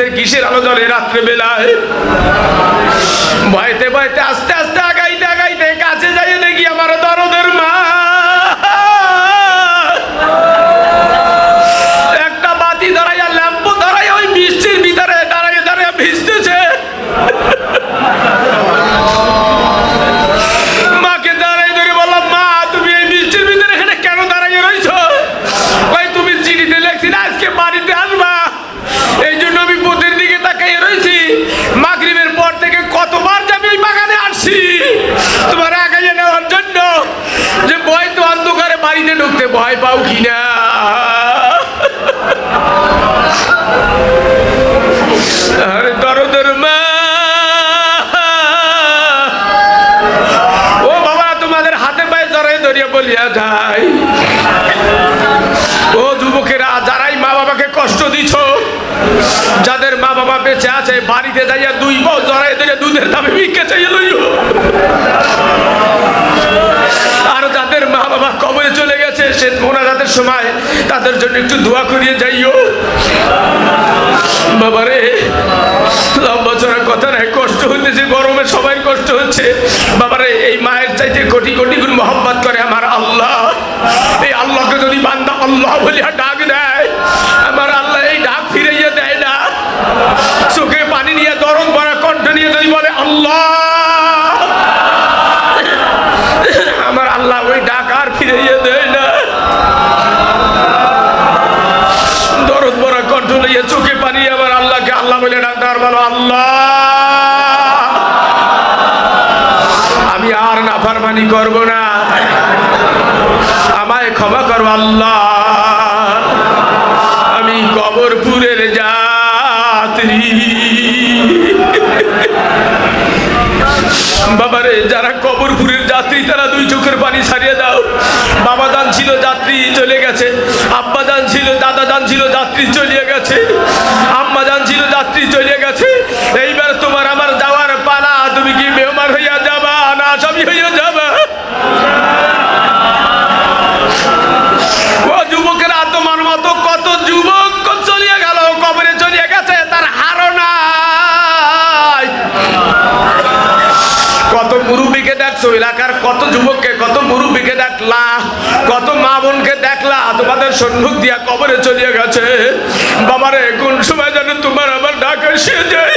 কিসের আলো জ্বলে রাত্রে বেলায়? ভয়তে ভয়তে আস্তে জড়াই বলিয়া যায় ও যুবকেরা, যারাই মা বাবাকে কষ্ট দিছ, যাদের মা বাবা বেঁচে আছে, বাড়িতে যাইয়া দুই বউ জড়াই ধরে দুধের দামে ভিক্ষে চাইয়া লইও আর যাদের মা বাবা কবরে চলে গেছে, সে মোনাজাতের সময় তাদের জন্য একটু দোয়া করিয়ে যাইও। বাবারে, লম্বা চড়া কথা নাই, কষ্ট হইতেছে, গরমে সবাই কষ্ট হচ্ছে। বাবারে, এই মায়ের চাইতে কোটি কোটি গুণ মোহাম্মত আল্লাহ। এই আল্লাহকে যদি বান্দা আল্লাহ বলিয়া ডাক দেয়, আমার আল্লাহ এই ডাক ফিরাইয়া দেয় না। চোখে পানি নিয়ে দরদ ভরা কণ্ঠ নিয়ে যদি বলে, আল্লাহ! আমার আল্লাহ ওই ডাক আর ফিরাইয়া দেয় না। দরদ ভরা কণ্ঠ চোখে পানি আবার আল্লাহকে আল্লাহ বলে ডাক্তার বলো, আল্লাহ! আমি আর নাফারমানি করব না। আমায় ক্ষমা করো আল্লাহ। আমি কবরপুরের যাত্রী। বাবারে, যারা কবরপুরের যাত্রী, তারা দুই চোখের পানি ছাড়িয়ে দাও। বাবা দান ছিল যাত্রী, চলে গেছে। আব্বা দান ছিল দাদা দান ছিল, যাত্রী চলিয়ে গেছে। আম্মা দান ছিল, যাত্রী চলে গেছে। দেখলা তোমাদের দিয়া কবরে চলিয়ে গেছে। বাবারে, কোন সময় যেন তোমার আবার ডাক এসে যায়?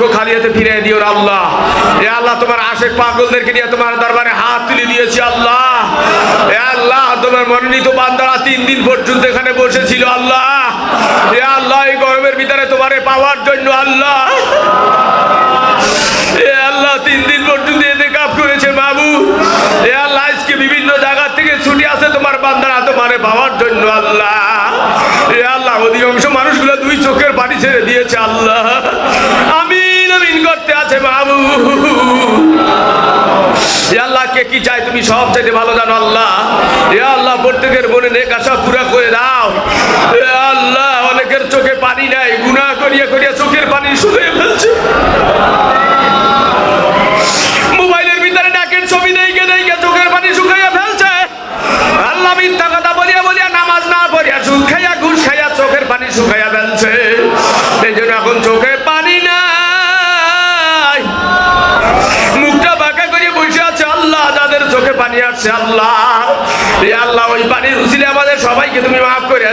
লোক খালি হাতে ফিরে দিও আল্লাহ। এ আল্লাহ, তোমার আশেক পাগলদেরকে নিয়ে তোমার দরবারে হাত তুলে দিয়েছি আল্লাহ। এ আল্লাহ, তোমার মনোনীত বান্দারা তিন দিন পর্যন্ত এখানে বসেছিল আল্লাহ। এ আল্লাহ, এই গরমের ভিতরে তোমারে পাওয়ার জন্য আল্লাহ। এ আল্লাহ, তিন দিন পর্যন্ত এতে কাপ করেছে বাবু। এ আল্লাহ, আজকে বিভিন্ন জায়গা থেকে ছুটি আছে তোমার বান্দারা তোমারে পাওয়ার জন্য আল্লাহ। এ আল্লাহ, অধিকাংশ মানুষগুলো দুই ছেড়ে দিয়েছে আল্লাহ। আমিন করতে আছে বাবু। আল্লাহ, কে কি চাই তুমি সব চাইতে ভালো জানো আল্লাহ? এ আল্লাহ, প্রত্যেকের মনে নেক আশা পুরা করে দাও। আল্লাহ, অনেকের চোখে পানি নাই, গুনাহ করিয়া করিয়া চোখের পানি শুকিয়ে ফেলছে। মোবাইলের ভিতরে ডাকের ছবি দেখে দেখে চোখের পানি শুকাইয়া ফেলছে। আল্লাহ মিথ্যা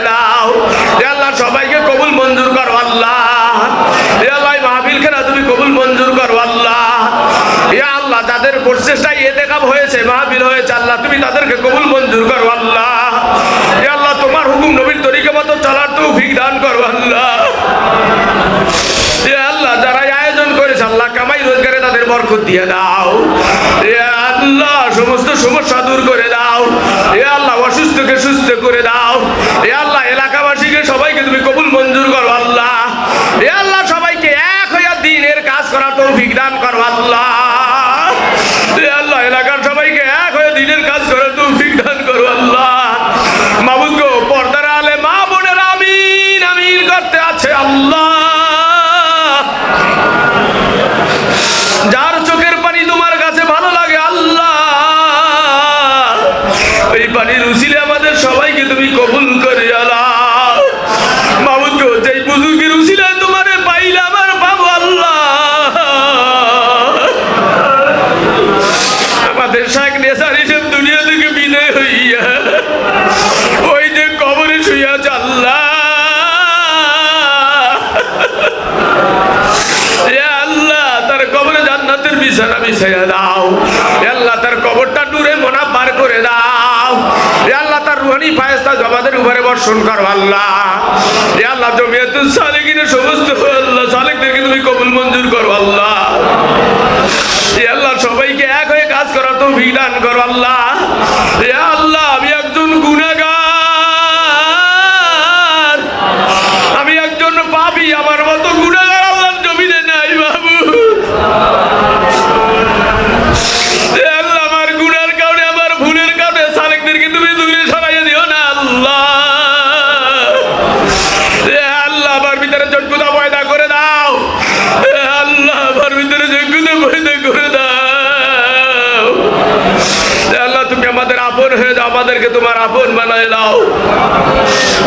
দাও। আল্লাহ, সবাইকে কবুল মঞ্জুর করো আল্লাহ। আল্লাহ, এই মাহফিল খেলা তুমি কবুল মঞ্জুর করো আল্লাহ। আল্লাহ এ দেখাব হয়েছে, মাহফিল হয়েছে, আল্লাহ, তুমি তাদেরকে কবুল মঞ্জুর করো আল্লাহ। আল্লাহ, তোমার হুকুম নবীর তরিকা মতো চলার তৌফিক দান করো আল্লাহ। আল্লাহ, যারা আয়োজন করেছে, আল্লাহ কামাই রোজগারে তাদের বরকত দিয়ে দাও। বুজুর্গের উচিলে তোমারে পাইলাম আর পাবো আল্লাহ। আমাদের শাক নেশার হিসেব দুনিয়া থেকে বিদায় হইয়া। ওই যে কবরে শুইয়া আল্লাহ। আল্লাহ, তার কবরে জান্নাতের বিছানা বিছাইয়া ফায়স্তা জবাদের উপরে বর্ষণ করো, আল্লাহ। এ আল্লাহ জমিয়াতুল সালেকিনের সমস্ত আল্লাহ সালেকদেরকে তুমি কবুল মঞ্জুর করো, আল্লাহ। আল্লাহ সবাইকে এক হয়ে কাজ করা তো বিধান করো, আল্লাহ। আমাদেরকে তোমার আপন বানাই নাও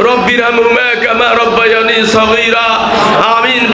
রব্বির হামুমা কামা রব্বায়ানি সগীরা। আমিন।